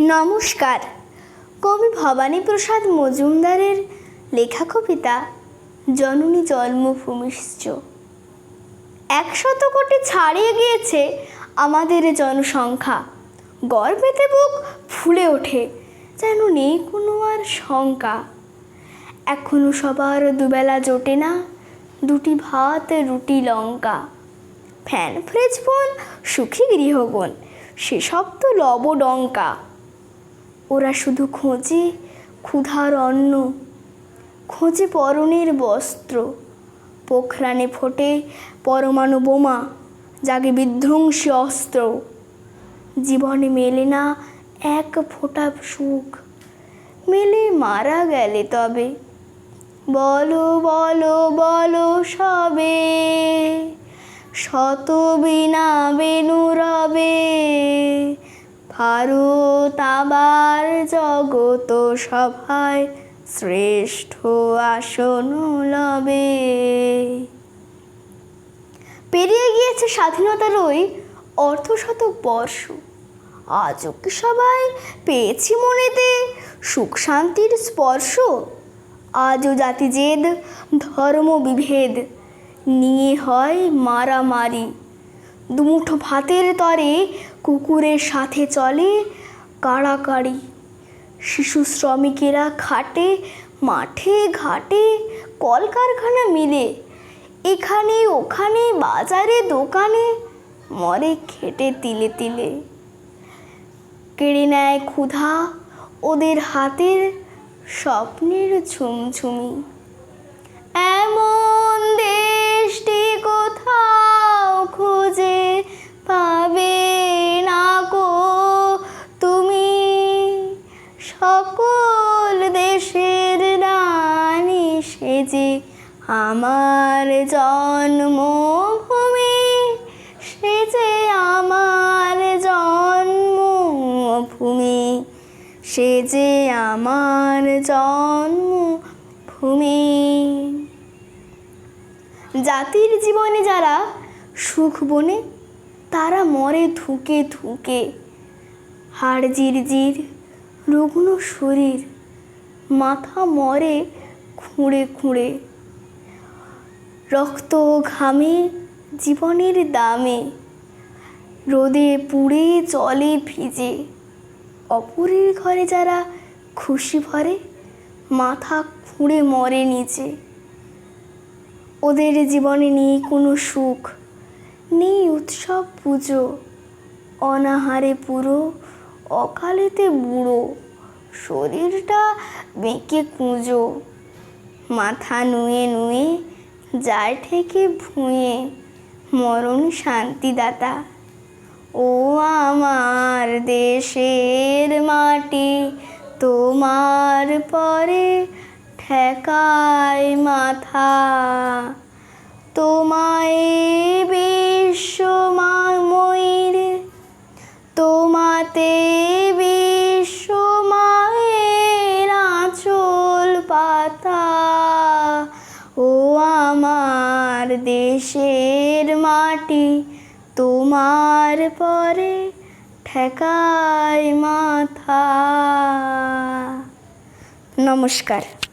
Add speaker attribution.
Speaker 1: নমস্কার। কবি ভবানীপ্রসাদ মজুমদারের লেখা কবিতা জননী জন্মভূমিশ্চ একশত কোটি ছাড়িয়ে গিয়েছে আমাদের জনসংখ্যা। গর্বেতে বুক ফুলে ওঠে, যেন নেই কোনো আর শঙ্কা। এখনও সবার দুবেলা জোটে না, দুটি ভাত, রুটি, লঙ্কা। ফ্যান, ফ্রিজ, ফোন, সুখী গৃহগণ সেসব তো লবডঙ্কা। ওরা শুধু খোঁজে ক্ষুধার অন্ন, খোঁজে পরনের বস্ত্র, পোখরানে ফোটে পরমাণু বোমা, জাগে বিধ্বংসী অস্ত্র। জীবনে মেলে না এক ফোঁটা সুখ, মেলে মারা গেলে তবে। বলো বলো বলো সবে, শত বিনা বেনু রবে। ভারত আবার জগত সভায় শ্রেষ্ঠ আসন লবে। পেরিয়ে গিয়েছে স্বাধীনতার ওই অর্ধশতক বর্ষ। আজও কি সবাই পেয়েছি মনেতে সুখ শান্তির স্পর্শ। আজও জাতি জেদ ধর্ম বিভেদ, নিয়ে হয় মারামারি। দুমুঠো ভাতের তরে কুকুরের সাথে চলে কাড়াকাড়ি। শিশু শ্রমিকেরা খাটে, মাঠে, ঘাটে, কলকারখানা মিলে, এখানে, ওখানে, বাজারে, দোকানে, মরে খেটে তিলে তিলে। কেড়ে নেয় ক্ষুধা ওদের হাতের স্বপ্নের ঝুমঝুমি। এমন দেশটি কোথাও সকল দেশের রানী সেজে আমার জন্মভূমি সেজে আমার জন্মভূমি সেজে আমার জন্মভূমি। জাতির জীবনে যারা সুখ বনে, তারা মরে ধুকে ধুকে। হাড় জির রুগ্ন শরীর। মাথা মরে খুঁড়ে খুঁড়ে। রক্ত ঘামে জীবনের দামে। রোদে পুড়ে জলে ভিজে। অপরের ঘরে যারা খুশি ভরে, মাথা খুঁড়ে মরে নিচে ওদের জীবনে নেই কোনো সুখ, নেই উৎসব পুজো। অনাহারে পুরো অকালেতে বুড়ো। শরীরটা বেঁকে কুঁজো। মাথা নুয়ে নুয়ে যায় ঠেকে ভুঁয়ে, মরণ শান্তিদাতা। ও আমার দেশের মাটি, তোমার পরে ঠেকায় মাথা। তোমায় বিশ্ব ময়ূর, তোমাতে আমার দেশের মাটি তোমার পরে ঠেকায় মাথা। নমস্কার।